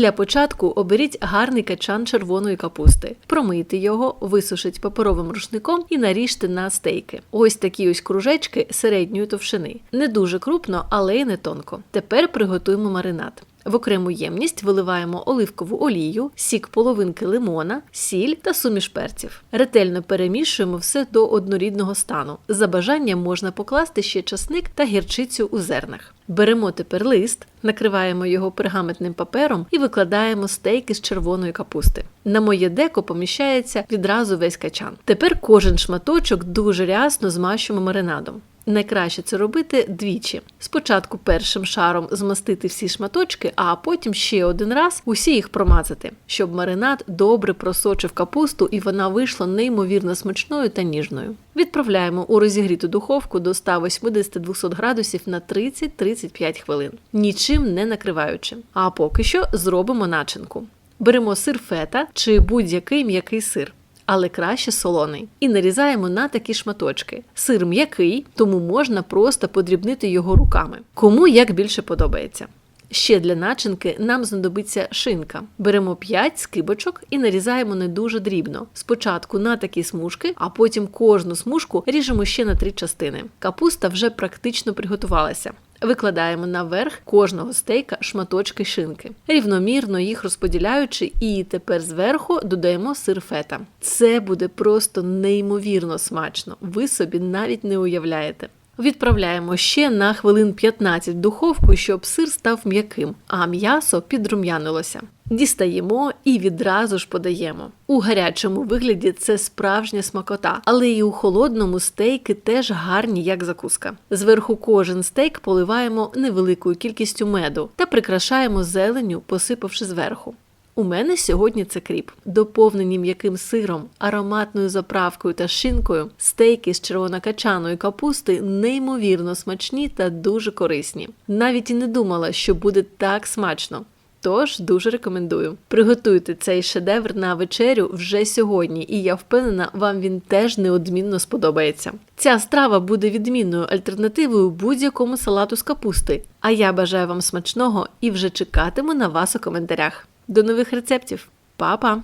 Для початку оберіть гарний качан червоної капусти, промийте його, висушіть паперовим рушником і наріжте на стейки. Ось такі ось кружечки середньої товщини. Не дуже крупно, але й не тонко. Тепер приготуємо маринад. В окрему ємність виливаємо оливкову олію, сік половинки лимона, сіль та суміш перців. Ретельно перемішуємо все до однорідного стану. За бажанням можна покласти ще часник та гірчицю у зернах. Беремо тепер лист, накриваємо його пергаментним папером і викладаємо стейки з червоної капусти. На моє деко поміщається відразу весь качан. Тепер кожен шматочок дуже рясно змащуємо маринадом. Найкраще це робити двічі. Спочатку першим шаром змастити всі шматочки, а потім ще один раз усі їх промазати, щоб маринад добре просочив капусту і вона вийшла неймовірно смачною та ніжною. Відправляємо у розігріту духовку до 180-200 градусів на 30-35 хвилин, нічим не накриваючи. А поки що зробимо начинку. Беремо сир фета чи будь-який м'який сир але краще солоний. І нарізаємо на такі шматочки. Сир м'який, тому можна просто подрібнити його руками. Кому як більше подобається. Ще для начинки нам знадобиться шинка. Беремо 5 скибочок і нарізаємо не дуже дрібно. Спочатку на такі смужки, а потім кожну смужку ріжемо ще на три частини. Капуста вже практично приготувалася. Викладаємо наверх кожного стейка шматочки шинки, рівномірно їх розподіляючи, і тепер зверху додаємо сир фета. Це буде просто неймовірно смачно. Ви собі навіть не уявляєте. Відправляємо ще на хвилин 15 в духовку, щоб сир став м'яким, а м'ясо підрум'янилося. Дістаємо і відразу ж подаємо. У гарячому вигляді це справжня смакота, але і у холодному стейки теж гарні, як закуска. Зверху кожен стейк поливаємо невеликою кількістю меду та прикрашаємо зеленю, посипавши зверху. У мене сьогодні це кріп, доповнені м'яким сиром, ароматною заправкою та шинкою, стейки з червонокачаної капусти неймовірно смачні та дуже корисні. Навіть і не думала, що буде так смачно. Тож дуже рекомендую. Приготуйте цей шедевр на вечерю вже сьогодні, і я впевнена, вам він теж неодмінно сподобається. Ця страва буде відмінною альтернативою будь-якому салату з капусти. А я бажаю вам смачного і вже чекатиму на вас у коментарях. До нових рецептів, Па-па!